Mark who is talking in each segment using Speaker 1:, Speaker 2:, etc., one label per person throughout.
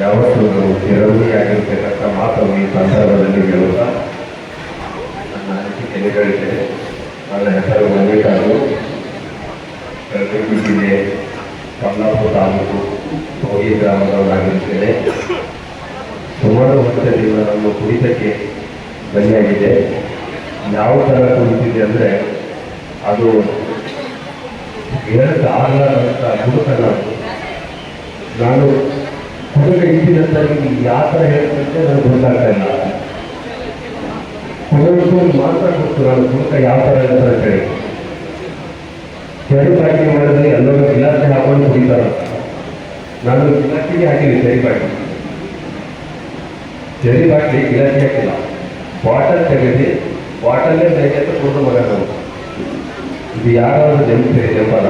Speaker 1: ಯಾವತ್ತೂ ನಾವು ಆಗಿರ್ತಕ್ಕಂಥ ಮಾತನ್ನು ಈ ಸಂದರ್ಭದಲ್ಲಿ ಹೇಳುತ್ತಾ ನನ್ನ ಅನಿಸಿಕೆ ಹೇಳಿದ್ದೇನೆ ನನ್ನ ಹೆಸರು ಮಲ್ಲಿಕಾರು ಕಲಬುರಗಿ ಜಿಲ್ಲೆ ಕಮಲಾಪುರ ತಾಲೂಕು ಹೋಗಿ ಗ್ರಾಮದವರಾಗಿರುತ್ತೇನೆ. ಸುಮಾರು ವರ್ಷದಿಂದ ನಮ್ಮ ಕುಡಿತಕ್ಕೆ ಬಲಿಯಾಗಿದೆ. ಯಾವ ಥರ ಕುಡಿತಿದೆ ಅಂದರೆ ಅದು ಹೇಳಕ್ಕೆ ಆಗಲಾರಂಥ ಹುಡುಕನ ನಾನು ಹುಡುಗ ಇದ್ದಿದಂತ ಯಾವ ಥರ ಹೇಳ್ತಂತೆ ನನಗೆ ಗೊತ್ತಾಗ್ತಾ ಇಲ್ಲ. ಮೊದಲು ಮಾತ್ರ ಗೊತ್ತು ನಾನು ಹುಡುಕ ಯಾವ ಥರ ಹೇಳ್ತಾರೆ ಅಂತೇಳಿ ಎರಡು ಮಾಡಿದ್ರೆ ಎಲ್ಲರೂ ಇಲಾಖೆ ಹಾಕೊಂಡು ಕುಡಿತಾರ. ನಾನು ಗಿಲಾಸಿಗೆ ಹಾಕಿದೆ ಜರಿ ಚಳಿಪಾಟಿ ಇಲಾಖೆ ಹಾಕಿಲ್ಲ. ವಾಟರ್ ತೆಗೆದು ವಾಟರ್ಲೇ ಬೇಕಂತ ಅಂತ ಮಗ ನಾನು. ಇದು ಯಾರಾದ್ರೂ ನೆನಪಿದೆ ನೆನಪಲ್ಲ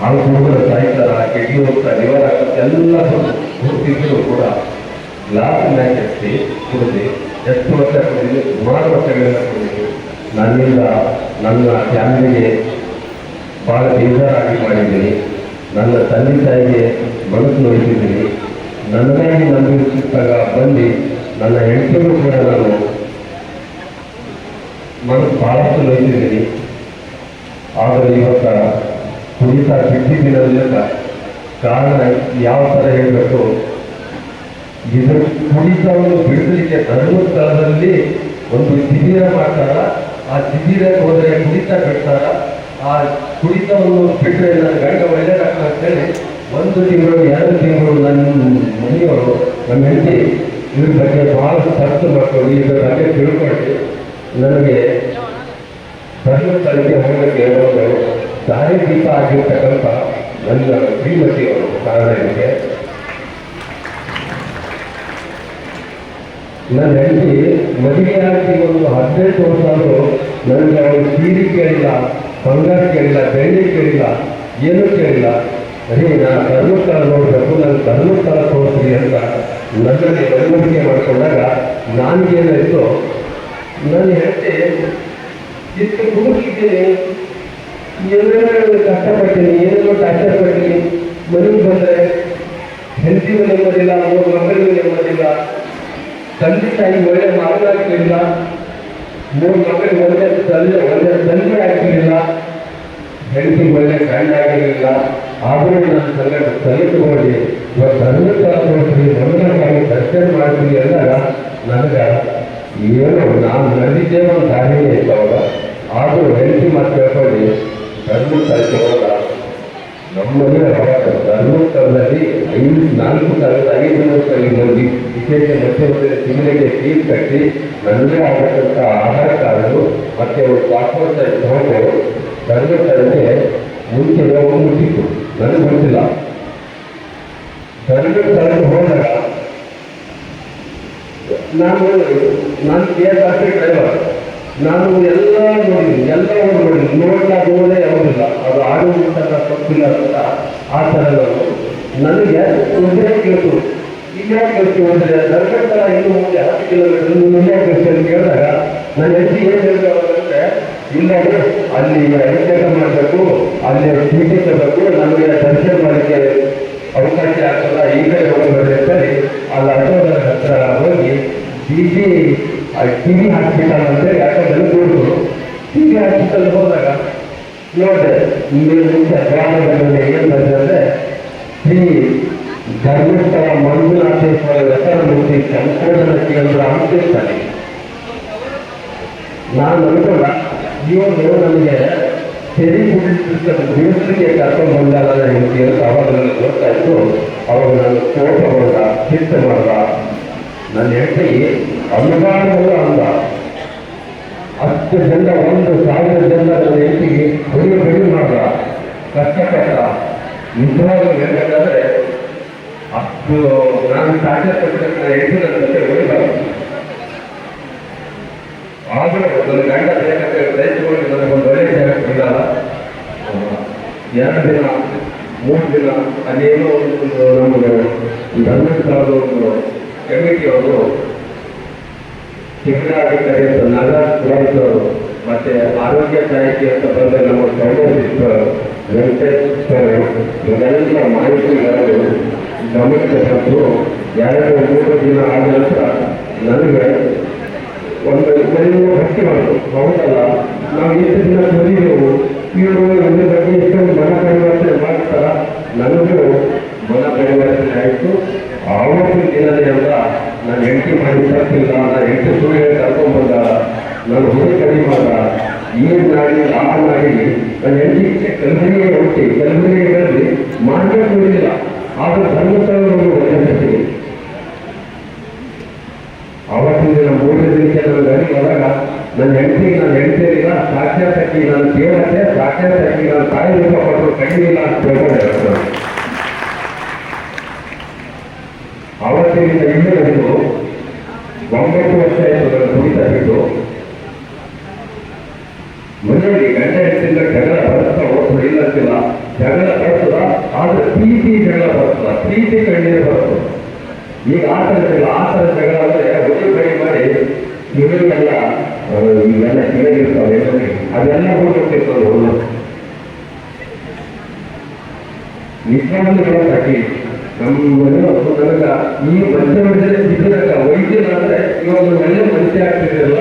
Speaker 1: ಹಾಳು ಹುಡುಗರು ಸಾಯ್ತಾರ ಕೆಡ್ಡಿ ಹೋಗ್ತಾ ಲಿವರ್ ಆಗುತ್ತೆ ಎಲ್ಲ ಹುಡುಕಿದ್ರು ಕೂಡ. ಗ್ಲಾಸ್ ಮ್ಯಾಚ್ ಹಚ್ಚಿ ಕುಡಿದು ಎಷ್ಟು ವರ್ಷ ಕುಡಿದು ಸುಮಾರು ವರ್ಷಗಳಿಂದ ಕುಡಿದು ನನ್ನಿಂದ ನನ್ನ ಫ್ಯಾಮಿಲಿಗೆ ಭಾಳ ಬೇಜಾರಾಗಿ ಮಾಡಿದ್ದೀನಿ. ನನ್ನ ತಂದೆ ತಾಯಿಗೆ ಮನಸ್ಸು ನೋಡಿದ್ದೀನಿ ನನ್ನದಾಗಿ ನಂಬಿಸಿದಾಗ ಬಂದು ನನ್ನ ಹೆಂಡತಿಗೂ ಕೂಡ ನಾನು ಮನಸ್ಸು ಭಾಳಷ್ಟು ನೋಯ್ತಿದ್ದೀನಿ. ಆದರೆ ಇವತ್ತ ಕುಡಿತ ಬಿಟ್ಟಿದ್ದಿರೋದ್ರಿಂದ ಕಾರಣ ಯಾವ ಥರ ಹೇಳಬೇಕು? ಇದು ಬಿಡಲಿಕ್ಕೆ ನಡುವ ಧರ್ಮಸ್ಥಳದಲ್ಲಿ ಒಂದು ಶಿಬಿರ ಮಾಡ್ತಾರ. ಆ ಶಿಬಿರಕ್ಕೆ ಹೋದರೆ ಕುಣಿತ ಬಿಡ್ತಾರ. ಆ ಕುಡಿತವನ್ನು ಬಿಟ್ಟರೆ ನನ್ನ ಗಂಡ ಒಳ್ಳೆಯದಾಗ್ತದೆ ಅಂತೇಳಿ ಒಂದು ತಿಂಗಳು, ಎರಡು ತಿಂಗಳು ನನ್ನ ಮನೆಯವರು, ನಮ್ಮ ಹೆಂಡತಿ ಇದ್ರ ಬಗ್ಗೆ ಭಾಳ ಖರ್ಚು ಮಾಡ್ಕೊಂಡು ಇದ್ರ ಬಗ್ಗೆ ತಿಳ್ಕೊಂಡು ನನಗೆ ಧರ್ಮಸ್ಥಳಕ್ಕೆ ಹೋಗಕ್ಕೆ ಒಂದು ದಾರಿ ದೀಪ ಆಗಿರ್ತಕ್ಕಂಥ ನನ್ನ ಶ್ರೀಮತಿಯವರು ಕಾರಣ ಇದೆ ನನ್ನ ಹೆಂಡತಿ ಮದುವೆಯಾಗಿ ಒಂದು ಹದಿನೆಂಟು ವರ್ಷ ಆದರೂ ನನಗೆ ಅವಳು ಸೀರೆ ಕೇಳಿಲ್ಲ, ಬಂಗಾರ ಕೇಳಿಲ್ಲ, ಬೆಳ್ಳಿ ಕೇಳಿಲ್ಲ, ಏನೂ ಕೇಳಿಲ್ಲ. ಅದೇ ನಾನು ಧರ್ಮಸ್ಥಳ ನೋಡಬೇಕು, ನಾನು ಧರ್ಮಸ್ಥಳ ತೋರಿಸ್ರಿ ಅಂತ ನನ್ನಲ್ಲಿ ಮನವರಿಕೆ ಮಾಡಿಕೊಂಡಾಗ ನಾನಿಗೇನಾಯಿತು, ನನ್ನ ಹೆಂಡತಿ ಇದಕ್ಕೆ ಹುಡುಕಿದ್ದೇನೆ ಏನೇನೋ ಕಷ್ಟಪಟ್ಟಿನಿ ಏನೇನೋ ಟಾರ್ಚರ್ ಪಟ್ಟಿನಿ ಮನೆಗೆ ಬಂದರೆ ಹೆಂಡತಿಗೂ ನೆಮ್ಮದಿಲ್ಲ ಮೂರು ಮಕ್ಕಳಿಗೂ ನೆಮ್ಮದಿಲ್ಲ ತಂದೆ ತಾಯಿ ಒಳ್ಳೆ ಮಾತನಾಡ್ತಿರಲಿಲ್ಲ ಮೂರು ಮಕ್ಕಳಿಗೆ ಒಳ್ಳೆ ತಂದೆ ಒಳ್ಳೆ ತಂದೆ ಆಗ್ತಿರಲಿಲ್ಲ ಹೆಂಡತಿ ಒಳ್ಳೆ ಗಂಡ ಆಗಿರಲಿಲ್ಲ. ಆದರೂ ನನ್ನ ಸಂಗಡ ಸಲ್ಲಿಸಿಕೊಂಡು ಇವತ್ತು ತಂದೆ ತೋರಿಸ್ರಿ ಮಂಗಳಕ್ಕಾಗಿ ದರ್ಶನ ಮಾಡ್ತೀವಿ ಅಂದಾಗ ನನಗೆ ಏನೋ, ನಾನು ನಡೆದಿದ್ದೇ ಒಂದು ದಾರಿನೇ ಇತ್ತು ಅವಾಗ ಆದರೂ ಹೆಂಡತಿ ಮಾತು ಕೇಳ್ಕೊಂಡು ಧರ್ಮಸ್ಥಳಕ್ಕೆ ನಮ್ಮಲ್ಲಿ ಧರ್ಮಸ್ಥಳದಲ್ಲಿ ಐದು, ನಾಲ್ಕು ಸಾವಿರದ ಐದು ವರ್ಷದಲ್ಲಿ ಹೋಗಿ ವಿಶೇಷ ಮಧ್ಯಮಂತ್ರಿ ತಿಂಗಳಿಗೆ ಫೀಸ್ ಕಟ್ಟಿ ನನ್ನದೇ ಆಗತಕ್ಕಂಥ ಆಧಾರ್ ಕಾರ್ಡು ಮತ್ತೆ ಅವರು ಪಾಸ್ಪೋರ್ಟ್ ಸೈಜ್ ತಗೊಂಡು ಧರ್ಮಸ್ಥಳಕ್ಕೆ ಮುಂಚೆ ಹೋಗಿ ಮುಟ್ಟಿತ್ತು. ನನಗೆ ಗೊತ್ತಿಲ್ಲ. ಧರ್ಮಸ್ಥಳಕ್ಕೆ ಹೋದಾಗ ನಾನು ನಾನು K S R T driver. ನಾನು ಎಲ್ಲ ನೋಡಿದ್ದೀನಿ ನೋಡ್ತಾ ನೋಡೇ ಯಾವುದಿಲ್ಲ ಅದು ಆಡುವಂತಹ ತಪ್ಪಿಲ್ಲ ಅಂತ ಆ ಥರಗಳು ನಾನು ನನಗೆ ತೊಂದರೆ ಕೇಳ್ತು. ಈಗ ಕೇಳ್ತು ಅಂದರೆ ಧರ್ಮಸ್ಥಳ ಇನ್ನು ಮುಂದೆ ಹತ್ತು ಕಿಲೋಮೀಟರ್ ಮುಂದೆ ಕೇಳ್ತು ಅಂತ ಕೇಳಿದಾಗ ನನ್ನ ಹೆಂಡತಿ ಏನು ಇಲ್ಲ ಅಲ್ಲಿ ಅಭಿಷೇಕ ಮಾಡಬೇಕು, ಅಲ್ಲಿ ಚೀಟಿ ತರಬೇಕು ನಮಗೆ ದರ್ಶನ ಮಾಡಲಿಕ್ಕೆ ಅವಕಾಶ ಆಗ್ತದ ಈ ಕಡೆ ಹೋಗಬೇಡಿ ಅಂತೇಳಿ ಅಲ್ಲಿ ಅಶೋಕರ ಹತ್ರ ಹೋಗಿ T T T V hospital ಅಂತೇಳಿ ಯಾಕಂದ್ರೆ ಕೂಡಿದ್ರು ಟಿ ವಿ ಹಾಸ್ಪಿಟಲ್ ಹೋದಾಗ ಮುಂಚೆ ಗ್ರಾಮದಲ್ಲಿ ಏನು ಬಂದರೆ ಶ್ರೀ ಧರ್ಮಸ್ಥಳ ಮಂಜುನಾಥೇಶ್ವರ ಹೆಸರಮೂರ್ತಿ ಸಂಶೋಧನಾ ಕೇಂದ್ರ ಅಂತಿರ್ತಾರೆ ನಾನು ಅನ್ಕೊಂಡ ಇವನು ನನಗೆ ತೆರಿ ಬಿಡಿಸಲಿಕ್ಕೆ ಕರ್ಕೊಂಡು ಬಂದಾಗ ಅಂತ ಅವಾಗ ನನಗೆ ಗೊತ್ತಾಯ್ತು. ಅವಾಗ ನಾನು ಕೋಪ ಮಾಡ್ದ ಚಿತ್ತ ಮಾಡ್ದ. ನನ್ನ ಹೆಂಡತಿ ಅನುದಾನಗಳು ಅಂದ ಹತ್ತು ಜನ, ಒಂದು ಸಾವಿರ ಜನ ನನ್ನ ಹೆಂಡತಿಗೆ ಹೊಡಿ ಹೊಡಿ ಮಾಡ್ದ ಕಷ್ಟ ನಿಜವಾಗ್ಲೂ ಹೇಳ್ಬೇಕಂದ್ರೆ ಅಷ್ಟು ನಾನು ಸಾಧ್ಯಪಟ್ಟರೆ ಹೆಣ್ಣು ನನ್ನ ಜೊತೆ ಹೋಗಿಲ್ಲ ಆದರೂ ನನ್ನ ಗಂಡ ಬೇಕಂದ್ರೆ ಪ್ರಯತ್ನಗಳು ನನಗೊಂದು ಒಳ್ಳೆಯ ಜಾಗ ಸಿಗಲ್ಲ ಎರಡು ದಿನ, ಮೂರು ದಿನ, ಅಲ್ಲೇನೋ ಒಂದು ನಮಗೆ ಧರ್ಮಸ್ಥಳದ ಒಂದು ಕಮಿಟಿಯವರು ಜಿಲ್ಲಾಧಿಕಾರಿ ಅಂತ ನಾಗರಾಜ್ ಪುರಸಭೆಯವರು ಮತ್ತೆ ಆರೋಗ್ಯ ಸಹಾಯಕಿ ಅಂತ ಬಂದ ನಮ್ಮ ಸೌಮ್ಯ ವೆಂಕಟೇಶ್ವರ ಇವೆಲ್ಲ ಮಾಹಿತಿಗಳನ್ನು ಗಮನಕ್ಕೆ ತಂದು ಎರಡು ಮೂರು ದಿನ ಆದ ನಂತರ ನನಗೆ ಒಂದು ಮನೆಯನ್ನು ಭಕ್ತಿ ಮಾಡಿದ್ರು. ಹೌದಲ್ಲ? ನಾವು ಎಷ್ಟು ದಿನ ಬಂದಿದ್ದೆವು? ಇವರು ನನ್ನ ಬಗ್ಗೆ ಎಷ್ಟೊಂದು ಮನ ಪರಿವರ್ತನೆ ಮಾಡ್ತಾರ? ನನಗೂ ಮನ ಪರಿವರ್ತನೆ ಆಯಿತು ಆವತ್ತಿನ ದಿನದಿಂದ ನಾನು ಹೆಂಡತಿ ಮಾಡಿ ತಪ್ಪಿಲ್ಲ ನಾನು ಹೆಂಡತಿ ಸುಳ್ಳು ಕರ್ಕೊಂಡ್ಬಂದ ನನ್ನ ನಾನು ಹುಡುಗ ಕಡಿಮೆ ಮಾಡ ಏನು ಮಾಡಿ ಆ ಮಾಡಿ ನನ್ನ ಹೆಂಡತಿ ಕಲ್ಬರಿಗೆ ಹುಟ್ಟಿ ಕಲ್ಬರಿಗೆ ಕರೆದಿ ಮಾಡಬೇಕು ಇರಲಿಲ್ಲ ಆದ್ರೆ ಧರ್ಮಸ್ಥಳಗಳು ಒಳ್ಳೆಯ ಆವತ್ತಿನ ದಿನ ಮೂರನೇ ದಿನ ನನ್ನ ಗಡಿ ಹೋದಾಗ ನನ್ನ ಹೆಂಡತಿಗೆ ನನ್ನ ಹೆಂಡತಿಯರಿಲ್ಲ ನಾನು ನನ್ನ ದೇವತೆ ಸಾಕ್ಷಾತಕ್ಕಿ ನನ್ನ ತಾಯಿ ರೂಪ ಕೊಟ್ಟರು ಕಡಿಮೆ ಇಲ್ಲ ಅಂತ ತಿಳ್ಕೊಂಡಿರ್ತಾರೆ ಅವತ್ತಿನಿಂದ ಹಿಂದೆ ಇನ್ನೂ ಹಿಡಿದು ಒಂಬತ್ತು ವರ್ಷ ಆಯಿತು ನನ್ನ ಕುಡಿತ ಬಿಟ್ಟು. ಮನೆಯಲ್ಲಿ ಗಂಡ ಹೆಂಡತಿಯಿಂದ ಜಗಳ ಬರುತ್ತಾ ಹೋಗ್ತದೆ ಇಲ್ಲ ಅಂತಿಲ್ಲ. ಜಗಳ ಬರ್ತದ ಆದ್ರೆ ಪ್ರೀತಿ ಜಗಳ ಬರ್ತದ ಪ್ರೀತಿ ಕಣ್ಣೀರು ಬರ್ತದೆ ಈಗ ಆ ಥರದಿಲ್ಲ ಆ ಥರ ಜಗಳ ಅಂದ್ರೆ ಹುಡುಗ ಕೈ ಮಾಡಿ ಇವರಿಗೆಲ್ಲ ಇವೆಲ್ಲ ಇವಾಗಿರ್ತಾವೆ ಅದೆಲ್ಲ ಹೋಗಿರ್ತಿರ್ತದೆ ಹುಡುಗ ನಿಜವಾಗ್ಲೂ ಹೇಳೋದಾಗಿ ನಮ್ಮ ಮನೆ ಮಧ್ಯ ಈ ಮಧ್ಯಮದಲ್ಲಿ ಇದ್ದಾಗ ವೈದ್ಯರಾದ್ರೆ ಇವಾಗ ಒಳ್ಳೆ ಮನುಷ್ಯ ಆಗ್ತಿರಲಿಲ್ಲ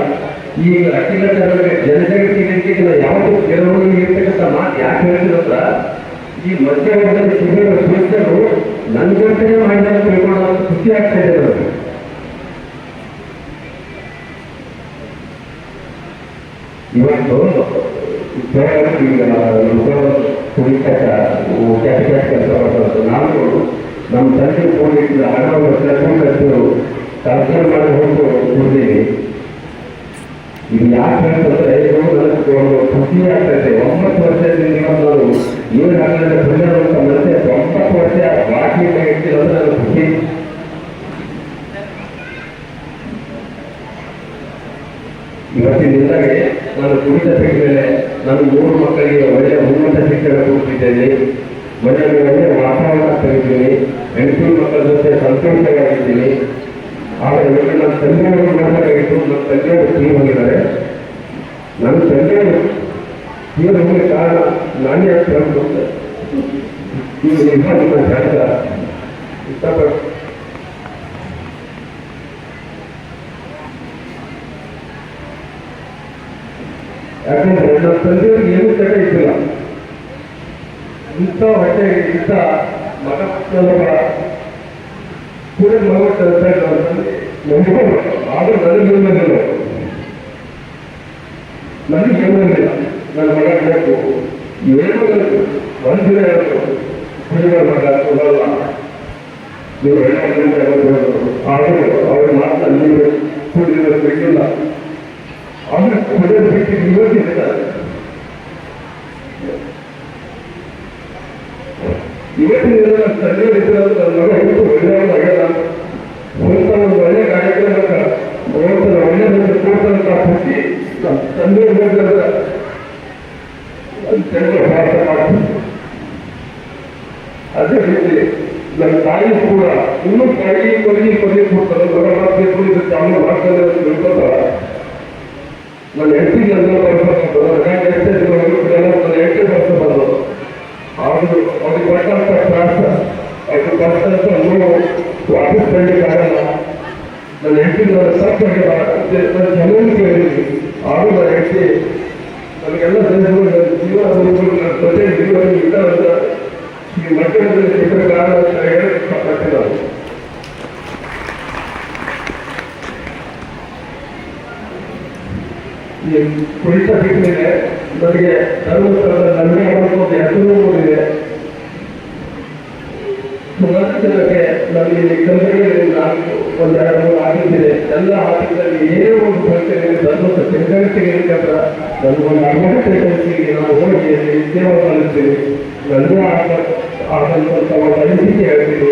Speaker 1: ಈಗ ಅಖಿಲ ಕರ್ನಾಟಕ ಜನಜಗತ್ತಿಗೆ ನಾವು ಯಾವುದು ಕೆಲವೊಂದು ಇರ್ತಕ್ಕಂಥ ಮಾತು ಯಾಕೆ ಹೇಳ್ತಿರಂದ್ರ ಈ ಮಧ್ಯದಲ್ಲಿ ಶಿಬಿರ ಸದಸ್ಯರು ನನ್ನ ಜೊತೆ ಮಾಡಿದಾಗ ತಿಳ್ಕೊಳ್ಳೋ ಖುಷಿ ಆಗ್ತಾ ಇದೆ ನಮಗೆ ಇವತ್ತು ಕುಡಿತಕ್ಕ ಕ್ಯಾಶ್ ಕ್ಯಾಶ್ ಕೆಲಸ ಮಾಡ್ತಾರೆ ನಾವು ನಮ್ಮ ತಂದೆ ಹೋಗಿದ್ದ ಹಣವನ್ನು ಕಟ್ಕೊಂಡು ಟ್ರಾನ್ಸ್ಫರ್ ಮಾಡಿ ಹೋಗಿ ಕುಡಿದೀವಿ ಇದು ಯಾಕೆ ಹೇಳ್ತಂದ್ರೆ ಒಂದು ಖುಷಿ ಆಗ್ತದೆ ಒಂಬತ್ತು ವರ್ಷದಿಂದ ನಾನು ಏನು ಆಗಲಿಲ್ಲ ಅಂತ ಮತ್ತೆ ಒಂಬತ್ತು ವರ್ಷ ಬಾಕಿ ನನಗೆ ಖುಷಿ. ಇವತ್ತಿನ ದಿನದಾಗೆ ನಾನು ಕುಡಿತ ಸಿಕ್ಕಿದ್ದೇನೆ ನಾನು ಮೂರು ಮಕ್ಕಳಿಗೆ ಒಳ್ಳೆಯ ಉನ್ನತ ಶಿಕ್ಷಣ ಕೊಡ್ತಿದ್ದೇನೆ. ಮನೆಯಲ್ಲಿ ಜೊತೆ ಸಂತೋಷವಾಗಿದ್ದೀನಿ ಆದರೆ ಇವತ್ತು ನನ್ನ ತಂದೆಯವರು ಮಾತಾಡಿತ್ತು ನನ್ನ ತಂದೆಯವರು ತೀರ್ ಹೋಗಿದ್ದಾರೆ ನನ್ನ ತಂದೆಯವರು ತೀರ್ ಹೋಗಿ ಕಾರಣ ನಾನೇ ಅಂತ. ಈಗ ನಿಮ್ಮ ನಿಮ್ಮ ಜಾಗ ಇಷ್ಟಪಟ್ಟು ಯಾಕಂದ್ರೆ ನನ್ನ ತಂದೆಯವ್ರಿಗೆ ಏನೂ ತಡ ಇದ್ದಿಲ್ಲ. ಇಂಥ ಹೊಟ್ಟೆ ಇಂಥ ಸ್ವಲ್ಪ ಕೂಡ ನಾವು ತಂದೆ ನಂಬ್ಕೊಂಡು ಆದ್ರೂ ನನಗೆ ಏನಿಲ್ಲ ನನಗೆ ಏನಿಲ್ಲ ನನ್ನ ಮಗ ಬೇಕು ಏನು ಒಂದಿನ ಹೇಳ್ತು ಕುಡಿಯುವ ಮಗ ಕೊಡಲ್ಲ. ನೀವು ಆದರೂ ಅವ್ರ ಮಾತ್ರ ನೀವು ಕೂಡ ಬಿಟ್ಟಿಲ್ಲ. ಅಂದ್ರೆ ಕುಡಿಯೋದು ಬಿಟ್ಟು ಇವತ್ತಿಲ್ಲ ಇವತ್ತಿನ ದಿನ ತಂದೆಯಲ್ಲಿದ್ದರೆ ನನ್ನ ಮಗ ಸ್ವಂತ ಒಂದು ಒಳ್ಳೆ ಕಾರ್ಯಕ್ರಮ ಭಗವಂತನ ನಮ್ಮ ತಂದೆ ಅದೇ ರೀತಿ ನನ್ನ ತಾಯಿ ಕೂಡ ಇನ್ನೂ ತಾಯಿ ಕೊನೆಗೆ ಕೊನೆಗೆ ಕೊಡ್ತಾರೆ. ಕುಡಿದು ಚಾಮು ಮಾಡ್ತಾರೆ ಅಂತ ನನ್ನ ಹೆಂಡತಿಗೆ ಎಲ್ಲ ಬರ್ಬೇಕು ನನ್ನ ಹೆಂಡತಿ ನನ್ನ ಹೆಂಡತಿ ಬರ್ತ ಅವ್ರಿಗೆ ಕೊಟ್ಟಂತ ನೋವು ವಾಪಸ್ ಬರಲಿಕ್ಕೆ ಆಗಲ್ಲ ನನ್ನ ಹೆಂಡತಿ ನನ್ನ ನನ್ನ ಜನರು ನನ್ನ ನನ್ನ ನನ್ನ ಜೊತೆ ಜೀವನ ಇಲ್ಲ ಅಂತ ಈ ಮಧ್ಯದಲ್ಲಿ ಸಿಕ್ಕ ಕಾರಣ ಅಂತ ಹೇಳಿ ಇಷ್ಟಪಟ್ಟೆ ನಾನು ಈ ಕುಳಿತ ಬಿಟ್ಟಮೇಲೆ ನನಗೆ ಧರ್ಮಸ್ಥಳದ ನಂಬಿ ಒಂದು ಹೆಸರು ಮೂಡಿದೆ ಸುಮಾರು ಜನಕ್ಕೆ ನನಗೆ ಇಲ್ಲಿ ನಾಲ್ಕು ಒಂದು ಎರಡು ಮೂರು ಆಗಿದ್ದಿದೆ ಎಲ್ಲ ಆಫೀಸಲ್ಲಿ ಏನೇ ಒಂದು ಸಂಖ್ಯೆಯಲ್ಲಿ ಧರ್ಮದ ತಿರುಗಾಟಿಗೆ ಅಂತ ನನಗೊಂದು ಅರ್ಹತೆ ನಾವು ಹೋಗಿ ಅಲ್ಲಿ ಸೇವೆ ಸಲ್ಲಿಸ್ತೀನಿ ನನಗೂ ಆದ ಆದಂಥ ಅನಿಸಿಕೆ ಹೇಳ್ತೀನಿ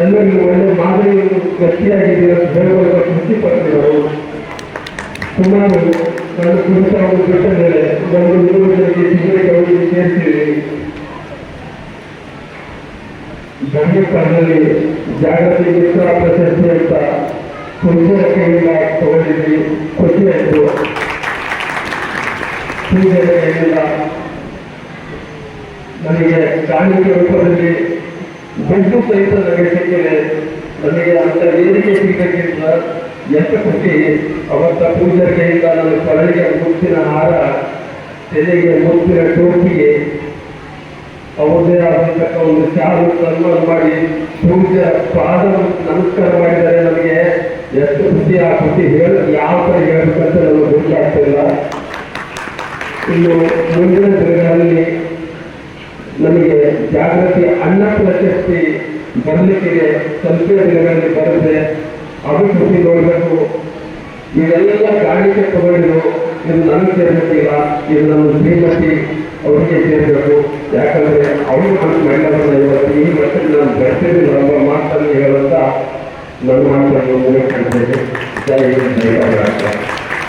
Speaker 1: ಎಲ್ಲರಿಗೂ ಒಳ್ಳೆ ಮಾದರಿ ವ್ಯಕ್ತಿಯಾಗಿದೆ ಅಂತ ಹೇಳುವಾಗ ಖುಷಿ ಪಡ್ತಿರೋರು ಸುಮಾರು ನನ್ನ ಕುರಿತ ಒಂದು ಮೇಲೆ ಒಂದು ಸೇರ್ತೀವಿ. ಗಣ್ಯಕಾಲದಲ್ಲಿ ಜಾಗತಿಕ ಮಿತ್ರ ಪ್ರಶಸ್ತಿ ಅಂತ ಕುಂಚಿನ ಕೈಯಿಂದ ತಗೊಂಡಿದ್ವಿ ಖುಷಿ ಆಯಿತು. ಕೈಯಿಂದ ನನಗೆ ಕಾಣಿಕೆ ರೂಪದಲ್ಲಿ ದುಡ್ಡು ಸಹಿತ ನನಗೆ ಸಿಕ್ಕಿದೆ. ನನಗೆ ಅಂತ ವೇದಿಕೆ ಸಿಗಬೇಕಿಂತ ಎಷ್ಟು ಖುಷಿ ಅವತ್ತ ಪೂಜೆ ಕೈಯಿಂದ ನನ್ನ ಕೊರಳಿಗೆ ಮುತ್ತಿನ ಹಾರ, ತಲೆಗೆ ಮುತ್ತಿನ ಟೋಪಿಗೆ ಅವರದೇ ಆದಂತಹ ಒಂದು ಚಾರು ಸನ್ಮಾನ ಮಾಡಿ ಪೂಜೆ, ಪಾದ ನಮಸ್ಕಾರ ಮಾಡಿದರೆ ನಮಗೆ ಎಷ್ಟು ಖುಷಿ ಆ ಖುಷಿ ಹೇಳ, ಯಾವ ಥರ ಹೇಳಬೇಕಂತ ನಮಗೆ ಗೊತ್ತಾಗ್ತಿಲ್ಲ. ಇನ್ನು ಮುಂದಿನ ದಿನಗಳಲ್ಲಿ ನಮಗೆ ಜಾಗೃತಿ ಅನ್ನ ಪ್ರಶಸ್ತಿ ಬರಲಿಕ್ಕೆ ಸ್ವಲ್ಪ ದಿನಗಳಲ್ಲಿ ಬರುತ್ತೆ. ಅದು ಖುಷಿ ನೋಡಬೇಕು. ಇವೆಲ್ಲ ಕಾಣಿಕೆ ತಗೊಂಡಿರು ಇದು ನನಗೆ ಸೇರ್ಬೇಕಿಲ್ಲ ಇದು ನಮ್ಮ ಶ್ರೀಮತಿ ಅವರಿಗೆ ಸೇರಬೇಕು ಯಾಕಂದ್ರೆ ಅವರು ನನ್ನ ಮಹಿಳೆಯರನ್ನ ಇವತ್ತು ಈ ಮಟ್ಟಕ್ಕೆ ನಾನು ಬೆಳೆಸಿದ್ದೀನಿ ನಮ್ಮ ಮಾತನ್ನು ಹೇಳುತ್ತಾ ನನ್ನ ಮಾತನ್ನು ಮುಗಿಸ್ಕೊಳ್ತೇನೆ ಜೈ